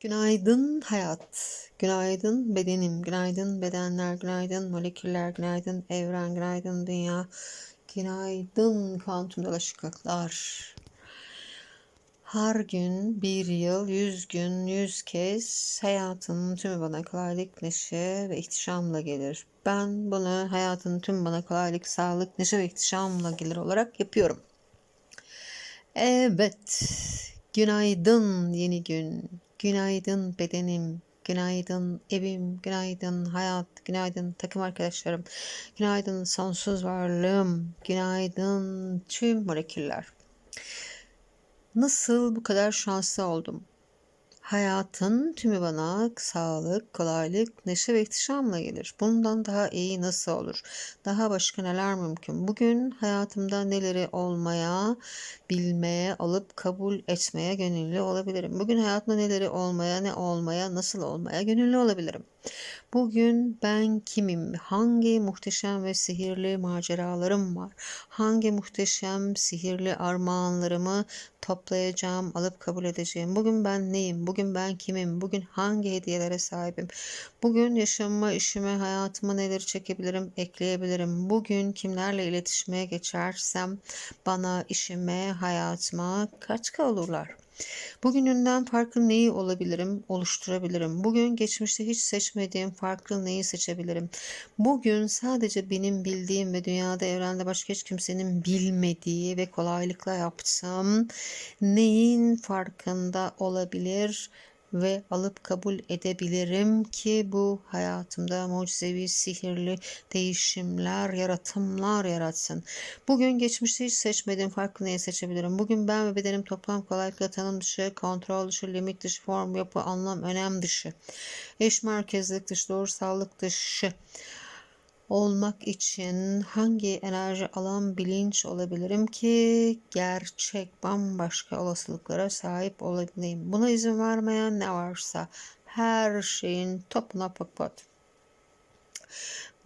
Günaydın hayat, günaydın bedenim, günaydın bedenler, günaydın moleküller, günaydın evren, günaydın dünya, günaydın kuantum dolaşıklıklar. Her gün bir yıl, yüz gün, yüz kez hayatın tümü bana kolaylık, neşe ve ihtişamla gelir. Ben bunu hayatın tüm bana kolaylık, sağlık, neşe ve ihtişamla gelir olarak yapıyorum. Evet, günaydın yeni gün, günaydın bedenim, günaydın evim, günaydın hayat, günaydın takım arkadaşlarım, günaydın sonsuz varlığım, günaydın tüm moleküller. Nasıl bu kadar şanslı oldum? Hayatın tümü bana sağlık, kolaylık, neşe ve ihtişamla gelir. Bundan daha iyi nasıl olur? Daha başka neler mümkün? Bugün hayatımda neleri olmaya, bilmeye, alıp kabul etmeye gönüllü olabilirim. Bugün hayatımda neleri olmaya, ne olmaya, nasıl olmaya gönüllü olabilirim. Bugün ben kimim? Hangi muhteşem ve sihirli maceralarım var? Hangi muhteşem sihirli armağanlarımı toplayacağım, alıp kabul edeceğim? Bugün ben neyim? Bugün ben kimim? Bugün hangi hediyelere sahibim? Bugün yaşamıma, işime, hayatıma neleri çekebilirim, ekleyebilirim? Bugün kimlerle iletişime geçersem bana, işime, hayatıma katkı olurlar. Bugününden farklı neyi olabilirim, oluşturabilirim? Bugün geçmişte hiç seçmediğim farklı neyi seçebilirim? Bugün sadece benim bildiğim ve dünyada evrende başka hiç kimsenin bilmediği ve kolaylıkla yaptığım neyin farkında olabilir? Ve alıp kabul edebilirim ki bu hayatımda mucizevi, sihirli değişimler, yaratımlar yaratsın. Bugün geçmişte hiç seçmediğim farklı neyi seçebilirim? Bugün ben ve bedenim toplam kolaylıkla tanım dışı, kontrol dışı, limit dışı, form, yapı, anlam, önem dışı, eş merkezlik dışı, doğrusallık dışı, olmak için hangi enerji alan bilinç olabilirim ki gerçek bambaşka olasılıklara sahip olabileyim. Buna izin vermeyen ne varsa her şeyin topuna papat.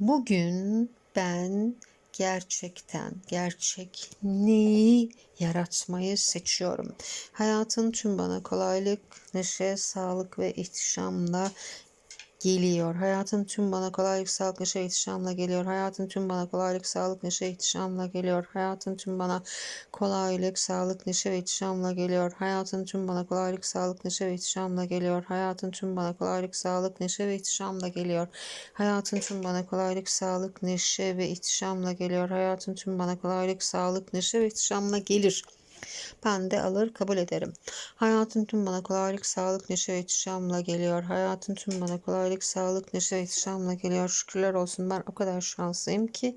Bugün ben gerçekten gerçek neyi yaratmayı seçiyorum. Hayatın tüm bana kolaylık, neşe, sağlık ve ihtişamla geliyor. Hayatın tüm bana kolaylık, sağlık, neşe, ihtişamla geliyor. Hayatın tüm bana kolaylık, sağlık, neşe, ihtişamla geliyor. Hayatın tüm bana kolaylık, sağlık, neşe ve ihtişamla geliyor. Hayatın tüm bana kolaylık, sağlık, neşe ve ihtişamla geliyor. Hayatın tüm bana kolaylık, sağlık, neşe ve ihtişamla geliyor. Hayatın tüm bana kolaylık, sağlık, neşe ve ihtişamla geliyor. Hayatın tüm bana kolaylık, sağlık, neşe ve ihtişamla gelir. Ben de alır kabul ederim. Hayatın tüm bana kolaylık, sağlık, neşe ve ihtişamla geliyor. Hayatın tüm bana kolaylık, sağlık, neşe ve ihtişamla geliyor. Şükürler olsun ben o kadar şanslıyım ki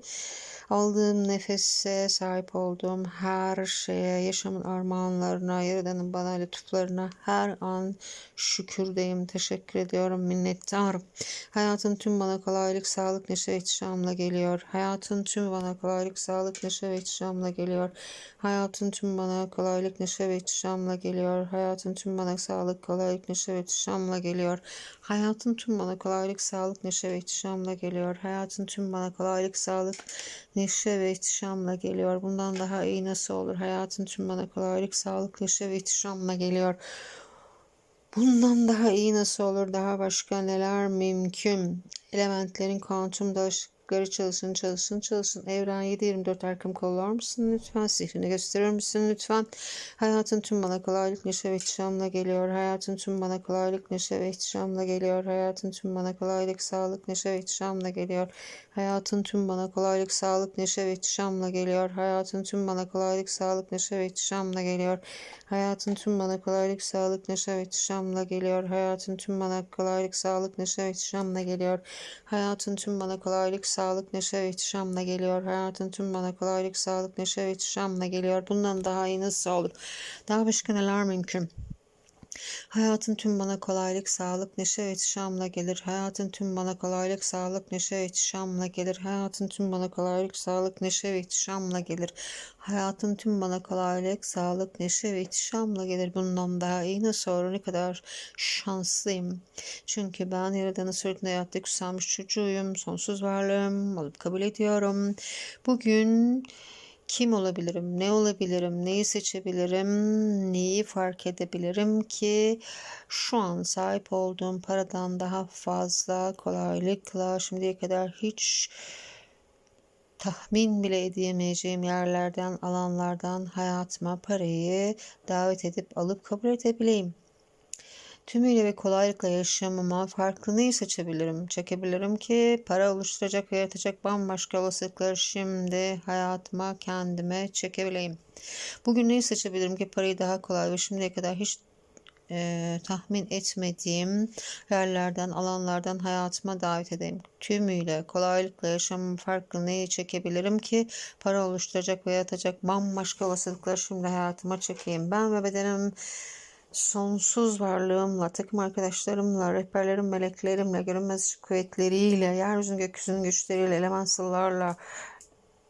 aldığım nefese, sahip olduğum her şeye, yaşamın armağanlarına, Yaradan'ın bana lütuflarına her an şükürdeyim. Teşekkür ediyorum, minnettarım. Hayatın tüm bana kolaylık, sağlık, neşe ve ihtişamla geliyor. Hayatın tüm bana kolaylık, sağlık, neşe ve ihtişamla geliyor. Hayatın tüm bana kolaylık, neşe ve ihtişamla geliyor. Hayatın tüm bana sağlık, kolaylık, neşe ve ihtişamla geliyor. Hayatın tüm bana kolaylık, sağlık, neşe ve ihtişamla geliyor. Hayatın tüm bana kolaylık, sağlık, neşe ve ihtişamla geliyor. Bundan daha iyi nasıl olur? Hayatın tüm bana kolaylık, sağlık, neşe ve ihtişamla geliyor. Bundan daha iyi nasıl olur? Daha başka neler mümkün? Elementlerin kuantum dalış Işıkları çalışın çalışın çalışın. Evren 724 arkam kollar mısın lütfen? Sihrini gösterir misin lütfen? Hayatın tüm bana kolaylık, neşe ve ihtişamla geliyor. Hayatın tüm bana kolaylık, neşe ve ihtişamla geliyor. Hayatın tüm bana kolaylık, sağlık, neşe ve ihtişamla geliyor. Hayatın tüm bana kolaylık, sağlık, neşe ve ihtişamla geliyor. Hayatın tüm bana kolaylık, sağlık, neşe ve ihtişamla geliyor. Hayatın tüm bana kolaylık, sağlık, neşe ve ihtişamla geliyor. Hayatın tüm bana kolaylık, sağlık, neşe ve ihtişamla geliyor. Hayatın tüm bana kolaylık, sağlık, neşe ve ihtişamla geliyor. Hayatın tüm bana kolaylık, sağlık, neşe ve ihtişamla geliyor. Bundan daha iyi nasıl olur? Daha başka neler mümkün? Hayatın tüm bana kolaylık, sağlık, neşe ve ihtişamla gelir. Hayatın tüm bana kolaylık, sağlık, neşe ve ihtişamla gelir. Hayatın tüm bana kolaylık, sağlık, neşe ve ihtişamla gelir. Hayatın tüm bana kolaylık, sağlık, neşe ve ihtişamla gelir. Bundan daha iyi nasıl olur? Ne kadar şanslıyım. Çünkü ben Yaradan'ın sırtında yattı kutsanmış çocuğuyum. Sonsuz varlığım. Alıp kabul ediyorum. Bugün kim olabilirim, ne olabilirim, neyi seçebilirim, neyi fark edebilirim ki şu an sahip olduğum paradan daha fazla kolaylıkla şimdiye kadar hiç tahmin bile edemeyeceğim yerlerden, alanlardan hayatıma parayı davet edip alıp kabul edebileyim. Tümüyle ve kolaylıkla yaşamama farklı neyi seçebilirim, çekebilirim ki para oluşturacak ve yaratacak bambaşka olasılıkları şimdi hayatıma kendime çekebileyim. Bugün neyi seçebilirim ki parayı daha kolay ve şimdiye kadar hiç e, tahmin etmediğim yerlerden, alanlardan hayatıma davet edeyim. Tümüyle, kolaylıkla yaşamın farklı neyi çekebilirim ki para oluşturacak ve yaratacak bambaşka olasılıkları şimdi hayatıma çekeyim. Ben ve bedenim sonsuz varlığımla, takım arkadaşlarımla, rehberlerim, meleklerimle, görünmez kuvvetleriyle, yeryüzünün gökyüzünün güçleriyle, elementalarla,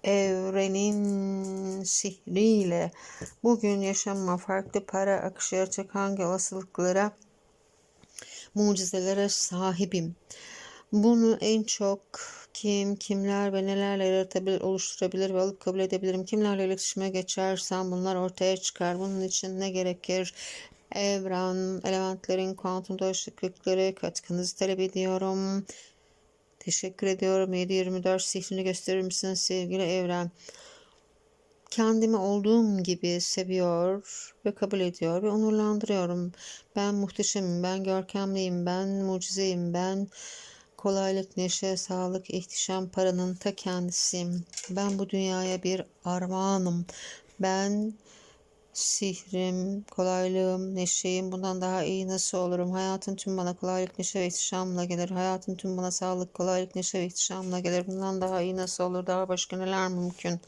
evrenin sihriyle bugün yaşamma farklı para akışı yaratacak hangi olasılıklara, mucizelere sahibim. Bunu en çok kim, kimler ve nelerle yaratabilir, oluşturabilir ve alıp kabul edebilirim. Kimlerle iletişime geçersem bunlar ortaya çıkar. Bunun için ne gerekir? Evren, elementlerin kuantum değişiklikleri katkınızı talep ediyorum. Teşekkür ediyorum. 7-24 sihrini gösterir misiniz sevgili evren? Kendimi olduğum gibi seviyor ve kabul ediyor ve onurlandırıyorum. Ben muhteşemim, ben görkemliyim, ben mucizeyim, ben kolaylık, neşe, sağlık, ihtişam, paranın ta kendisiyim. Ben bu dünyaya bir armağanım. Ben sihrim, kolaylığım, neşeyim bundan daha iyi nasıl olurum? Hayatın tüm bana kolaylık, neşe ve ihtişamla gelir. Hayatın tüm bana sağlık, kolaylık, neşe ve ihtişamla gelir. Bundan daha iyi nasıl olur? Daha başka neler mümkün?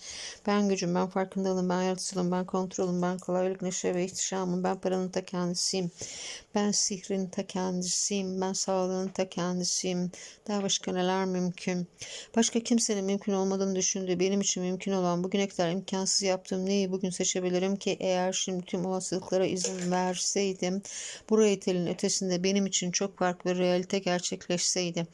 Ben gücüm, ben farkındalığım, ben yaratıcılığım, ben kontrolüm, ben kolaylık, neşe ve ihtişamım. Ben paranın ta kendisiyim. Ben sihrin ta kendisiyim. Ben sağlığın ta kendisiyim. Daha başka neler mümkün? Başka kimsenin mümkün olmadığını düşündüğü benim için mümkün olan bugüne kadar imkansız yaptığım neyi bugün seçebilirim ki eğer şimdi tüm olasılıklara izin verseydim bu realitenin ötesinde benim için çok farklı bir realite gerçekleşseydi.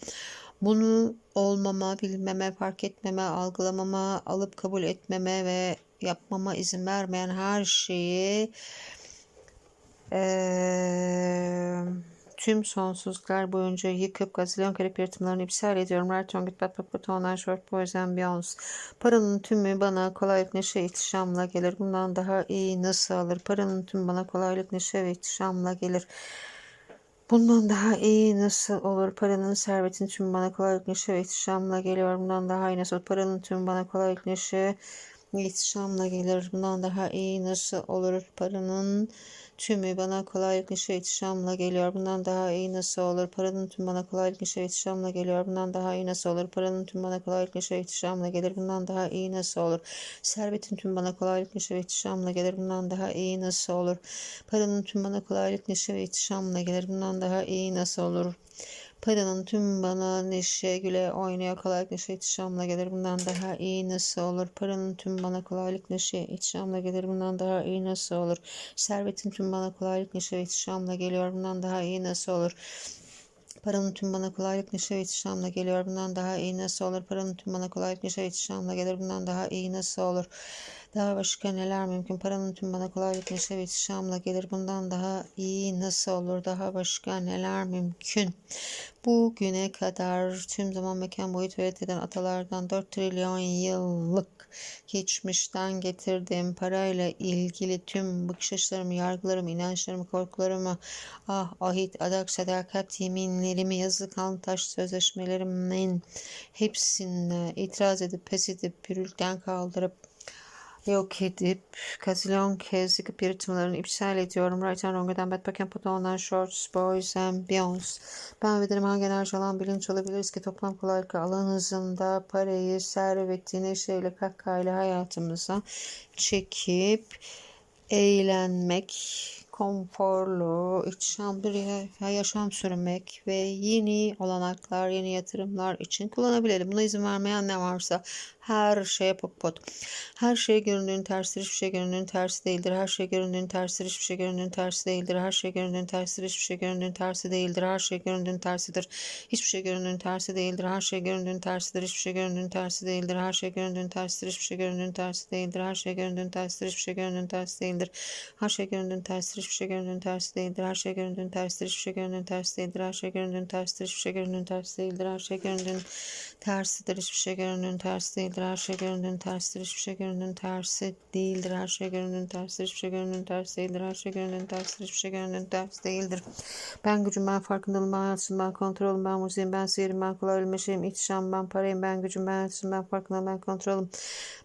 Bunu olmama, bilmeme, fark etmeme, algılamama, alıp kabul etmeme ve yapmama izin vermeyen her şeyi ee, tüm sonsuzluklar boyunca yıkıp gazilyon kare yaratımlarını iptal ediyorum. Raton git bat bat online short boys and. Paranın tümü bana kolaylık neşe ihtişamla gelir. Bundan daha iyi nasıl alır? Paranın tümü bana kolaylık neşe ve ihtişamla gelir. Bundan daha iyi nasıl olur? Paranın servetin tüm bana kolaylık neşe ve ihtişamla geliyor. Bundan daha iyi nasıl olur? Paranın tüm bana kolaylık neşe ihtişamla gelir. Bundan daha iyi nasıl olur? Paranın Tümü bana kolaylık neşe ihtişamla geliyor. Bundan daha iyi nasıl olur? Paranın tüm bana kolaylık neşe ihtişamla geliyor. Bundan daha iyi nasıl olur? Paranın tüm bana kolaylık neşe ihtişamla gelir. Bundan daha iyi nasıl olur? Servetin tüm bana kolaylık neşe ihtişamla gelir. Bundan daha iyi nasıl olur? Paranın tüm bana kolaylık neşe ihtişamla gelir. Bundan daha iyi nasıl olur? Paranın tüm bana neşe güle oynaya kolaylık neşe ihtişamla gelir bundan daha iyi nasıl olur? Paranın tüm bana kolaylık neşe ihtişamla gelir bundan daha iyi nasıl olur? Servetin tüm bana kolaylık neşe ihtişamla geliyor bundan daha iyi nasıl olur? Paranın tüm bana kolaylık neşe ve ihtişamla geliyor. Bundan daha iyi nasıl olur? Paranın tüm bana kolaylık neşe ve ihtişamla gelir. Bundan daha iyi nasıl olur? Daha başka neler mümkün? Paranın tüm bana kolaylık neşe ve ihtişamla gelir. Bundan daha iyi nasıl olur? Daha başka neler mümkün? Bugüne kadar tüm zaman mekan boyut ve eden atalardan 4 trilyon yıllık geçmişten getirdiğim parayla ilgili tüm bakış açılarımı, yargılarımı, inançlarımı, korkularımı, ah, ahit, adak, sadakat, yeminlerimi, yazılı kanlı taş sözleşmelerimin hepsine itiraz edip, pes edip, pürülükten kaldırıp, yok edip kazilyon kez yıkıp yaratımlarını iptal ediyorum. Right and Wrong'dan Bad Back and Put On'dan Shorts, Boys and Beyonds. Ben ve derim hangi enerji alan bilinç olabiliriz ki toplam kolaylık alan hızında parayı, serveti, neşeyle, kahkahayla hayatımıza çekip eğlenmek, konforlu, ihtişam bir yaşam sürmek ve yeni olanaklar, yeni yatırımlar için kullanabilelim. Buna izin vermeyen ne varsa her şeye pok pot. Her şey göründüğün tersidir, hiçbir şey göründüğün tersi değildir. Her şey göründüğün tersidir, hiçbir şey göründüğün tersi değildir. Her şey göründüğün tersidir, hiçbir şey göründüğün tersi değildir. Her şey göründüğün tersidir, hiçbir şey göründüğün tersi değildir. Her şey göründüğün tersidir, hiçbir şey göründüğün tersi değildir. Her şey göründüğün tersidir, hiçbir şey göründüğün tersi değildir. Her şey göründüğün tersidir, hiçbir şey göründüğün tersi değildir. Her şey göründüğün tersidir, hiçbir şey göründüğün tersi değildir. Her şey göründüğün tersidir, hiçbir şey göründüğün tersi değildir. Her şey göründüğün tersidir, hiçbir şey göründüğün tersi değildir. Her şey göründüğün tersidir, hiçbir şey göründüğün tersi değildir. Her şey göründüğün tersidir, hiçbir şey göründüğün tersi değildir. Her şey göründüğün tersidir, hiçbir şey göründüğün tersi değildir. Her şey göründüğün tersidir, hiçbir şey göründüğün tersi değildir. Ben gücüm, ben farkındalığım, ben hayatım, ben kontrolüm, ben mucizeyim, ben sihirim, ben kolaylığım, şeyim, ihtişam, ben parayım, ben gücüm, ben hayatım, ben farkındalığım, ben kontrolüm.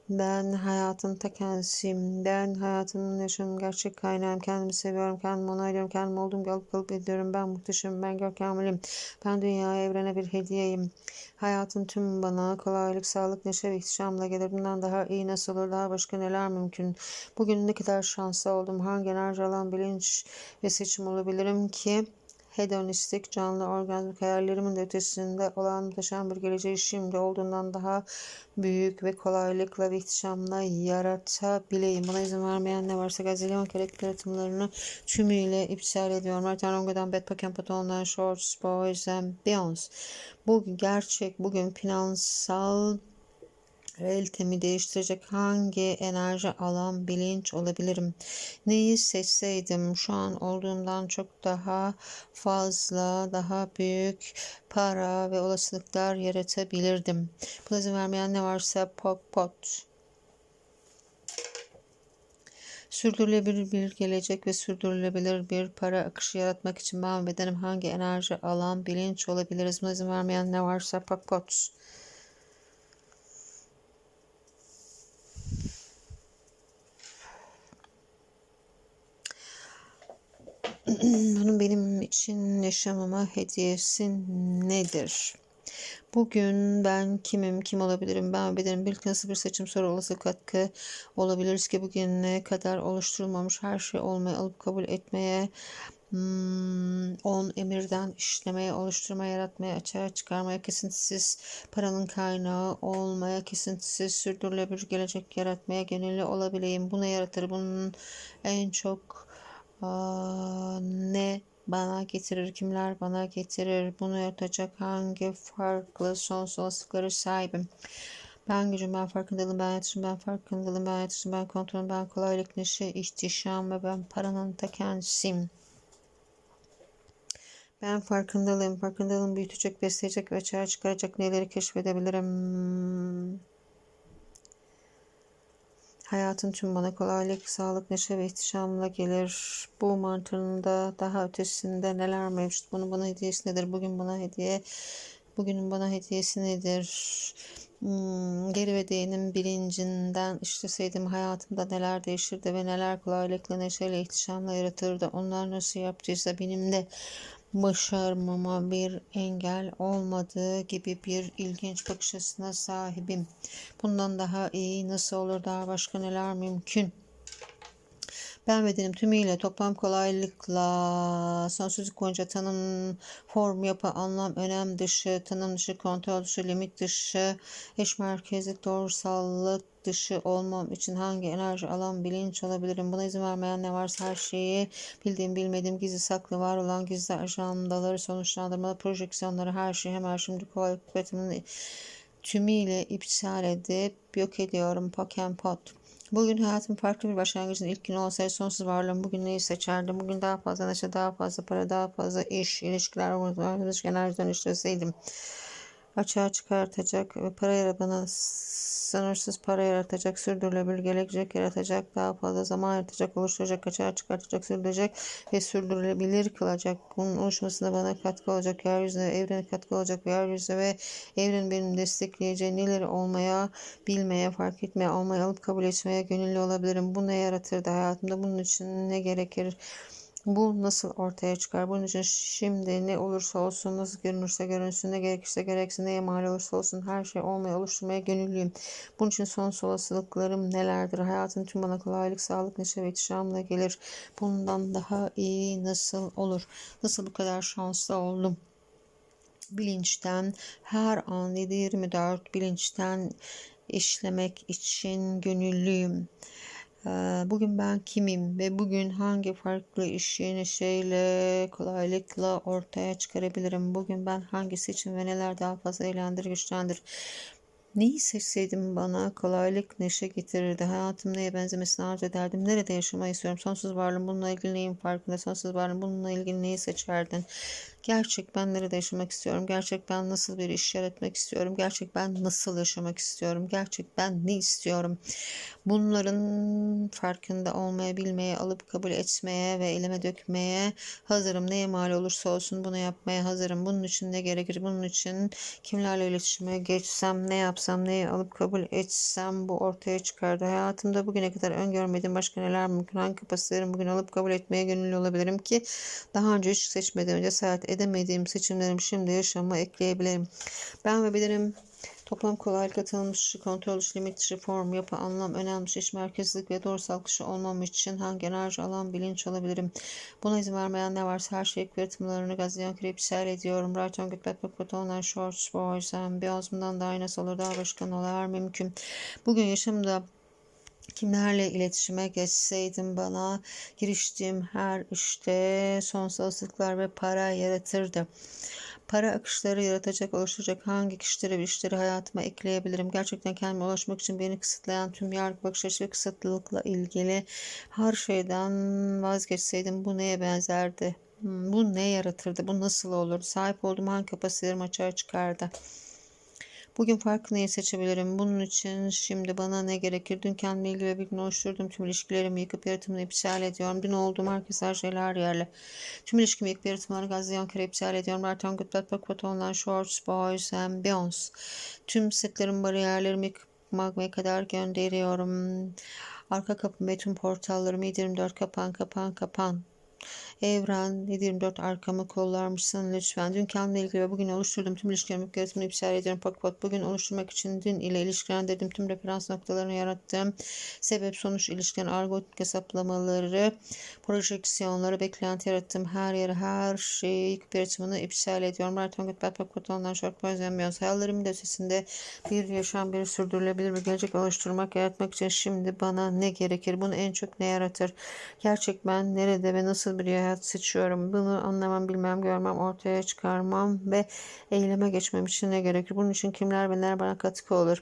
Ben hayatın ta kendisiyim. Ben hayatımın yaşamın gerçek kaynağım. Kendimi seviyorum, kendimi onaylıyorum, kendimi olduğum gibi alıp kalıp ediyorum. Ben muhteşemim, ben görkemliyim. Ben dünyaya, evrene bir hediyeyim. Hayatın tüm bana kolaylık, sağlık, neşe ve ihtişamla gelir. Bundan daha iyi nasıl olur, daha başka neler mümkün? Bugün ne kadar şanslı oldum. Hangi enerji alan bilinç ve seçim olabilirim ki? Hedonistik, canlı, orgazmik hayallerimin de ötesinde olan muhteşem bir geleceği şimdi olduğundan daha büyük ve kolaylıkla ve ihtişamla yaratabileyim. Buna izin vermeyen ne varsa gazilyon kere yaratımlarını tümüyle iptal ediyorum. Martin Rongo'dan Bad Pokem Paton'dan Shorts, Boys and Beyonds. Bu gerçek, bugün finansal realitemi değiştirecek hangi enerji alan bilinç olabilirim? Neyi seçseydim şu an olduğumdan çok daha fazla, daha büyük para ve olasılıklar yaratabilirdim. İzin vermeyen ne varsa pok pot. Sürdürülebilir bir gelecek ve sürdürülebilir bir para akışı yaratmak için ben bedenim hangi enerji alan bilinç olabiliriz? İzin vermeyen ne varsa pok Bunun benim için yaşamama hediyesi nedir? Bugün ben kimim, kim olabilirim, ben bedenim birlikte nasıl bir seçim soru olasılık katkı olabiliriz ki bugüne kadar oluşturulmamış her şey olmayı alıp kabul etmeye, hmm, on emirden işlemeye, oluşturmaya, yaratmaya, açığa çıkarmaya, kesintisiz paranın kaynağı olmaya, kesintisiz sürdürülebilir gelecek yaratmaya gönüllü olabileyim. Bunu yaratır. Bunun en çok Aa, ne bana getirir, kimler bana getirir, bunu yaratacak hangi farklı sonsuz olasılıkları sahibim. Ben gücüm, ben farkındalığım, ben yatışım, ben farkındalığım, ben yatışım, ben kontrolüm, ben kolaylık, neşe, ihtişam ve ben paranın ta kendisiyim. Ben farkındalığım, farkındalığım büyütecek, besleyecek ve açığa çıkaracak neleri keşfedebilirim. Hayatın tüm bana kolaylık, sağlık, neşe ve ihtişamla gelir. Bu mantığında da daha ötesinde neler mevcut? Bunu bana hediyesi nedir? Bugün bana hediye, bugünün bana hediyesi nedir? Hmm, geri ve değinin bilincinden işleseydim hayatımda neler değişirdi ve neler kolaylıkla, neşeyle, ihtişamla yaratırdı. Onlar nasıl yaptıysa benim de başarmama bir engel olmadığı gibi bir ilginç bakış açısına sahibim. Bundan daha iyi nasıl olur daha başka neler mümkün? Ben bedenim tümüyle toplam kolaylıkla sonsuzluk boyunca tanım, form, yapı, anlam, önem dışı, tanım dışı, kontrol dışı, limit dışı, eş merkezlik, doğrusallık dışı olmam için hangi enerji alan bilinç olabilirim? Buna izin vermeyen ne varsa her şeyi bildiğim bilmediğim gizli saklı var olan gizli ajandaları sonuçlandırmalı projeksiyonları her şeyi hemen şimdi kolaylık tümüyle iptal edip yok ediyorum Pokem Pot. Bugün hayatım farklı bir başlangıcın ilk günü olsaydı sonsuz varlığım bugün neyi seçerdim? Bugün daha fazla neşe, daha fazla para, daha fazla iş, ilişkiler, enerjiden işleseydim açığa çıkartacak ve para bana sınırsız para yaratacak, sürdürülebilir gelecek yaratacak, daha fazla zaman yaratacak, oluşturacak, açığa çıkartacak, sürdürecek ve sürdürülebilir kılacak. Bunun oluşmasında bana katkı olacak, yeryüzüne, evrene katkı olacak, yeryüzü ve evren benim destekleyeceği neleri olmaya, bilmeye, fark etmeye, almaya, alıp kabul etmeye gönüllü olabilirim. Bu ne yaratırdı hayatımda? Bunun için ne gerekir? Bu nasıl ortaya çıkar? Bunun için şimdi ne olursa olsun, nasıl görünürse görünsün, ne gerekirse gereksin, neye mal olursa olsun her şey olmaya, oluşturmaya gönüllüyüm. Bunun için son olasılıklarım nelerdir? Hayatın tüm bana kolaylık, sağlık, neşe ve ihtişamla gelir. Bundan daha iyi nasıl olur? Nasıl bu kadar şanslı oldum? bilinçten her an 7-24 bilinçten işlemek için gönüllüyüm. Ee, Bugün ben kimim ve bugün hangi farklı işi neşeyle, kolaylıkla ortaya çıkarabilirim? Bugün ben hangisi için ve neler daha fazla eğlendirir, güçlendirir? Neyi seçseydim bana kolaylık, neşe getirirdi. Hayatım neye benzemesini arzu ederdim. Nerede yaşamayı istiyorum? Sonsuz varlığım bununla ilgili neyin farkında? Sonsuz varlığım bununla ilgili neyi seçerdin? Gerçek ben nerede yaşamak istiyorum? Gerçek ben nasıl bir iş yaratmak istiyorum? Gerçek ben nasıl yaşamak istiyorum? Gerçek ben ne istiyorum? Bunların farkında olmaya, bilmeye, alıp kabul etmeye ve elime dökmeye hazırım. Neye mal olursa olsun bunu yapmaya hazırım. Bunun için ne gerekir? Bunun için kimlerle iletişime geçsem, ne yapsam, neyi alıp kabul etsem bu ortaya çıkardı. Hayatımda bugüne kadar öngörmediğim başka neler mümkün? Hangi kapasitelerim bugün alıp kabul etmeye gönüllü olabilirim ki daha önce hiç seçmediğim, cesaret edemediğim seçimlerim şimdi yaşama ekleyebilirim. Ben ve bedenim Toplam kolaylık tanınmış kontrol dışı, limit dışı, form, yapı, anlam, önem dışı, iş merkezlilik ve doğrusal kişi olmam için hangi enerji alan bilinç alabilirim? Buna izin vermeyen ne varsa her şey yaratımlarını gazlayan kripsel ediyorum. Right on good bad book but online shorts boys and beyaz bundan daha nasıl olur daha başka neler mümkün. Bugün yaşamda kimlerle iletişime geçseydim bana giriştiğim her işte sonsuzluklar ve para yaratırdı. Para akışları yaratacak, oluşturacak hangi kişileri ve işleri hayatıma ekleyebilirim? Gerçekten kendime ulaşmak için beni kısıtlayan tüm yargı bakış açısı ve kısıtlılıkla ilgili her şeyden vazgeçseydim bu neye benzerdi? Hmm, Bu ne yaratırdı? Bu nasıl olurdu? Sahip olduğum hangi kapasitelerim açığa çıkardı? Bugün farklı neyi seçebilirim? Bunun için şimdi bana ne gerekir? Dün kendimle ilgili bir gün oluşturduğum tüm ilişkilerimi yıkıp yaratımını iptal ediyorum. Dün olduğum herkes her şeyler yerle. Tüm ilişkimi yıkıp yaratımları gazlayan kere iptal ediyorum. Ertan Gutlat Bakvat Online Shorts Boys and. Tüm setlerim bariyerlerimi yıkıp magmaya kadar gönderiyorum. Arka kapım ve tüm portallarımı 24 kapan kapan kapan. Evren 724 arkamı kollarmışsın lütfen. Dün kendimle ilgili ve bugün oluşturduğum tüm ilişkilerimi yaratımını iptal ediyorum. Pakpat bugün oluşturmak için dün ile ilişkilendirdim. Tüm referans noktalarını yarattım. Sebep sonuç ilişkilerin algoritmik hesaplamaları, projeksiyonları, beklenti yarattım. Her yere her şeyi yıkıp yaratımını iptal ediyorum. Maraton Gutbel Pakpat ondan şarkı özlemiyoruz. Hayallerimin de ötesinde bir yaşam, bir sürdürülebilir bir gelecek oluşturmak, yaratmak için şimdi bana ne gerekir? Bunu en çok ne yaratır? Gerçek ben nerede ve nasıl bir hayat seçiyorum? Bunu anlamam, bilmem, görmem, ortaya çıkarmam ve eyleme geçmem için ne gerekir? Bunun için kimler ve neler bana katkı olur?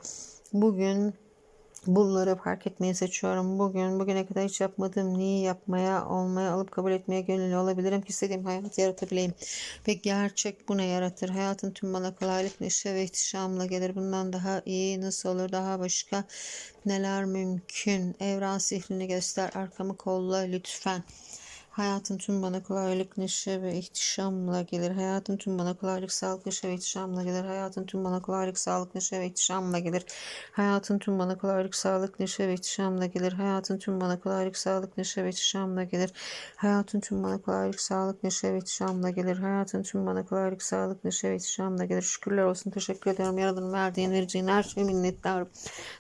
Bugün Bunları fark etmeyi seçiyorum. Bugün, bugüne kadar hiç yapmadığım neyi yapmaya, olmaya, alıp kabul etmeye gönüllü olabilirim ki istediğim hayatı yaratabileyim. Ve gerçek bu ne yaratır? Hayatın tüm bana kolaylık, neşe ve ihtişamla gelir. Bundan daha iyi nasıl olur, daha başka neler mümkün? Evren sihrini göster, arkamı kolla lütfen. Hayatın tüm bana kolaylık, neşe ve ihtişamla gelir. Hayatın tüm bana kolaylık, sağlık, neşe ve ihtişamla gelir. Hayatın tüm bana kolaylık, sağlık, neşe ve ihtişamla gelir. Hayatın tüm bana kolaylık, sağlık, neşe ve ihtişamla gelir. Hayatın tüm bana kolaylık, sağlık, neşe ve ihtişamla gelir. Hayatın tüm bana kolaylık, sağlık, neşe ve ihtişamla gelir. Hayatın tüm bana kolaylık, sağlık, neşe ve ihtişamla gelir. Şükürler olsun, teşekkür ediyorum. Yaradanın verdiğin, vereceğin her şey minnettarım.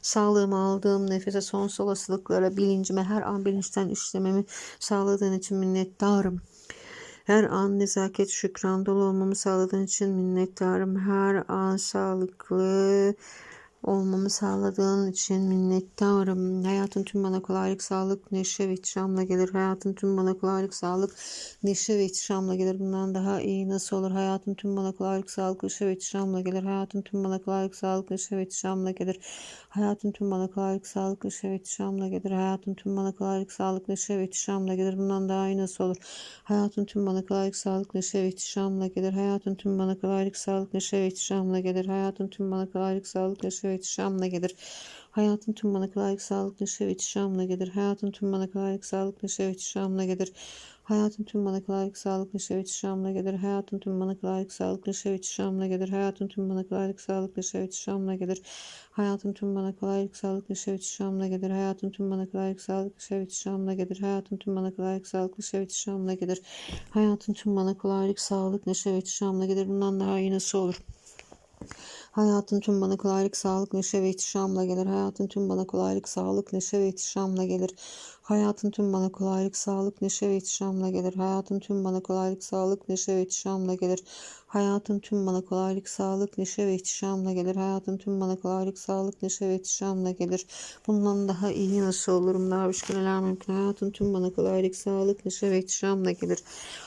Sağlığımı aldığım nefese, sonsuz olasılıklara, bilincime, her an bilinçten işlememi sağladığın için minnettarım. Her an nezaket şükran dolu olmamı sağladığın için minnettarım. Her an sağlıklı olmamı sağladığın için minnettarım. Hayatın tüm bana kolaylık, sağlık, neşe ve ihtişamla gelir. Hayatın tüm bana kolaylık, sağlık, neşe ve ihtişamla gelir. Bundan daha iyi nasıl olur? Hayatın tüm bana kolaylık, sağlık, neşe ve ihtişamla gelir. Hayatın tüm bana kolaylık, sağlık, neşe ve ihtişamla gelir. Hayatın tüm bana kolaylık, sağlık, neşe ve ihtişamla gelir. Hayatın tüm bana kolaylık, sağlık, neşe ve ihtişamla gelir. Bundan daha iyi nasıl olur? Hayatın tüm bana kolaylık, sağlık, neşe ve ihtişamla gelir. Hayatın tüm bana kolaylık, sağlık, neşe ve ihtişamla gelir. Hayatın tüm bana kolaylık, sağlık, neşe ve ihtişamla gelir. Hayatın tüm bana kolaylık, sağlık, neşe ve ihtişamla gelir. Hayatın tüm bana kolaylık, sağlık, neşe ve ihtişamla gelir. Hayatın tüm bana kolaylık, sağlık, neşe ve ihtişamla gelir. Hayatın tüm bana kolaylık, sağlık, neşe ve ihtişamla gelir. Hayatın tüm bana kolaylık, sağlık, neşe ve ihtişamla gelir. Hayatın tüm bana kolaylık, sağlık, neşe ve ihtişamla gelir. Hayatın tüm bana kolaylık, sağlık, neşe ve ihtişamla gelir. Hayatın tüm bana kolaylık, sağlık, neşe ve ihtişamla gelir. Hayatın tüm bana kolaylık, sağlık, neşe ve ihtişamla gelir. Bundan daha iyi nasıl olur? Hayatın tüm bana kolaylık, sağlık, neşe ve ihtişamla gelir. Hayatın tüm bana kolaylık, sağlık, neşe ve ihtişamla gelir. Hayatın tüm bana kolaylık, sağlık, neşe ve ihtişamla gelir. Hayatın tüm bana kolaylık, sağlık, neşe ve ihtişamla gelir. Hayatın tüm bana kolaylık, sağlık, neşe ve ihtişamla gelir. Hayatın tüm bana kolaylık, sağlık, neşe ve ihtişamla gelir. Bundan daha iyi nasıl olurum? Daha başka neler mümkün? Hayatın tüm bana kolaylık, sağlık, neşe ve ihtişamla gelir.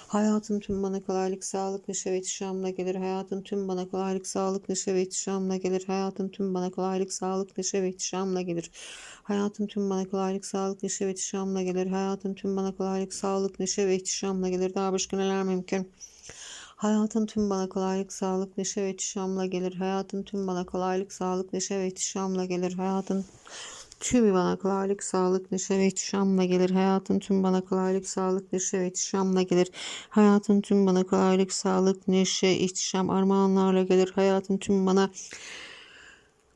Hayatın tüm bana kolaylık, sağlık, neşe ve ihtişamla gelir. Hayatın tüm bana kolaylık, sağlık, neşe ve ihtişamla gelir. Hayatın tüm bana kolaylık, sağlık, neşe ve ihtişamla gelir. Hayatın tüm bana kolaylık, sağlık, neşe ve ihtişamla gelir. Hayatın tüm bana kolaylık, sağlık, neşe ve ihtişamla gelir. Daha başka neler mümkün? Hayatın tüm bana kolaylık, sağlık, neşe ve ihtişamla gelir. Hayatın tüm bana kolaylık, sağlık, neşe ve ihtişamla gelir. Hayatın tüm bana kolaylık, sağlık, neşe ve ihtişamla gelir. Hayatın tüm bana kolaylık, sağlık, neşe ve ihtişamla gelir. Hayatın tüm bana kolaylık, sağlık, neşe, ihtişam armağanlarla gelir. Hayatın tüm bana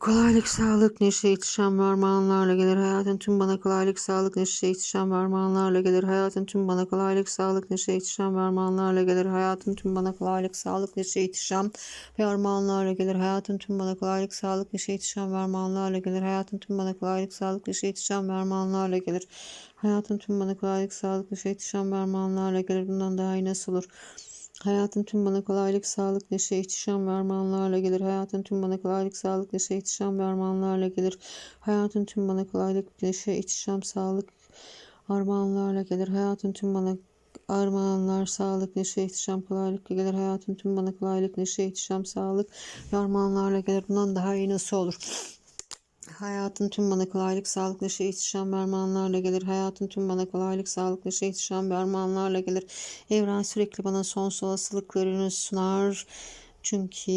Kolaylık, sağlık, neşe, ihtişam ve armağanlarla gelir. Hayatın tüm bana kolaylık, sağlık, neşe, ihtişam ve armağanlarla gelir. Hayatın tüm bana kolaylık, sağlık, neşe, ihtişam ve armağanlarla gelir. Hayatın tüm bana kolaylık, sağlık, neşe, ihtişam ve armağanlarla gelir. Hayatın tüm bana kolaylık, sağlık, neşe, ihtişam ve armağanlarla gelir. Hayatın tüm bana kolaylık, sağlık, neşe, ihtişam ve armağanlarla gelir. Hayatın tüm bana kolaylık, sağlık, neşe, ihtişam ve armağanlarla gelir. Bundan daha iyi nasıl olur? Hayatın tüm bana kolaylık, sağlık, neşe, ihtişam ve armağanlarla gelir. Hayatın tüm bana kolaylık, sağlık, neşe, ihtişam ve armağanlarla gelir. Hayatın tüm bana kolaylık, neşe, ihtişam, sağlık, armağanlarla gelir. Hayatın tüm bana armağanlar, sağlık, neşe, ihtişam, kolaylıkla gelir. Hayatın tüm bana kolaylık, neşe, ihtişam, sağlık ve armağanlarla gelir. Bundan daha iyi nasıl olur? Hayatın tüm bana kolaylık, sağlık, neşe, ihtişam ve armağanlarla gelir. Hayatın tüm bana kolaylık, sağlık, neşe, ihtişam ve armağanlarla gelir. Evren sürekli bana sonsuz olasılıklarını sunar. Çünkü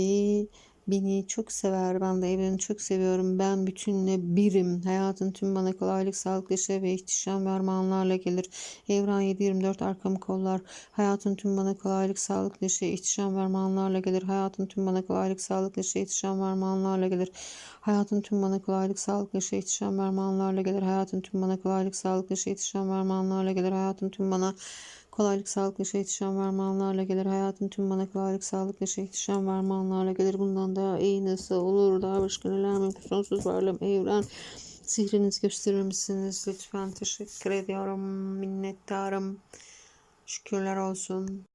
beni çok sever. Ben de evreni çok seviyorum. Ben bütünle birim. Hayatın tüm bana kolaylık, sağlık, neşe ve ihtişam ve armağanlarla gelir. Evren 7-24 arkamı kollar. Hayatın tüm bana kolaylık, sağlık, neşe, ihtişam ve armağanlarla gelir. Hayatın tüm bana kolaylık, sağlık, neşe, ihtişam ve armağanlarla gelir. Hayatın tüm bana kolaylık, sağlık, neşe, ihtişam ve armağanlarla gelir. Hayatın tüm bana kolaylık, sağlık, neşe, ihtişam ve armağanlarla gelir. Hayatın tüm bana kolaylık, sağlık, neşe, ihtişam ve armağanlarla gelir. Hayatın tüm bana kolaylık, sağlık, neşe, ihtişam ve armağanlarla gelir. Bundan daha iyi nasıl olur? Daha başka neler mümkün? Sonsuz varlığım, evren. Sihriniz gösterir misiniz? Lütfen teşekkür ediyorum. Minnettarım. Şükürler olsun.